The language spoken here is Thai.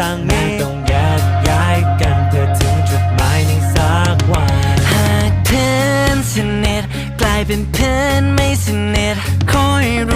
ต่างนี้ต้องแยกย้ายกันเพื่อถึงจุดหมายในสักวันหากเพื่อนสนิทกลายเป็นเพื่อนไม่สนิทคอยรู้